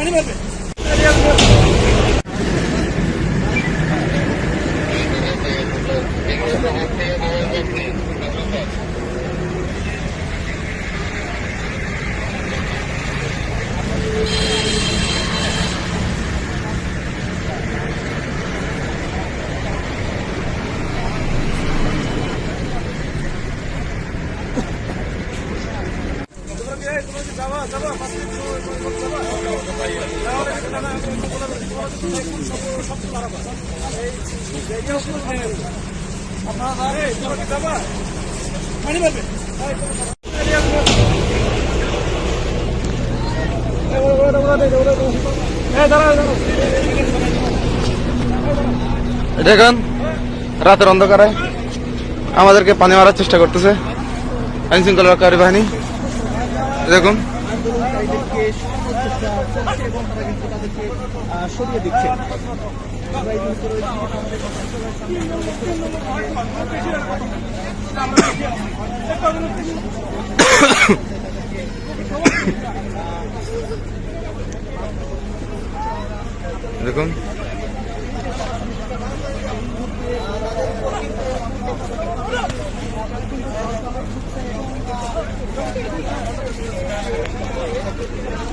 Animal দেখুন রাতের অন্ধকারে আমাদেরকে পানি মারার চেষ্টা করতেছে। আইন শৃঙ্খলা রক্ষাকারী বাহিনী। দেখুন। আন্দোলনকারীদেরকে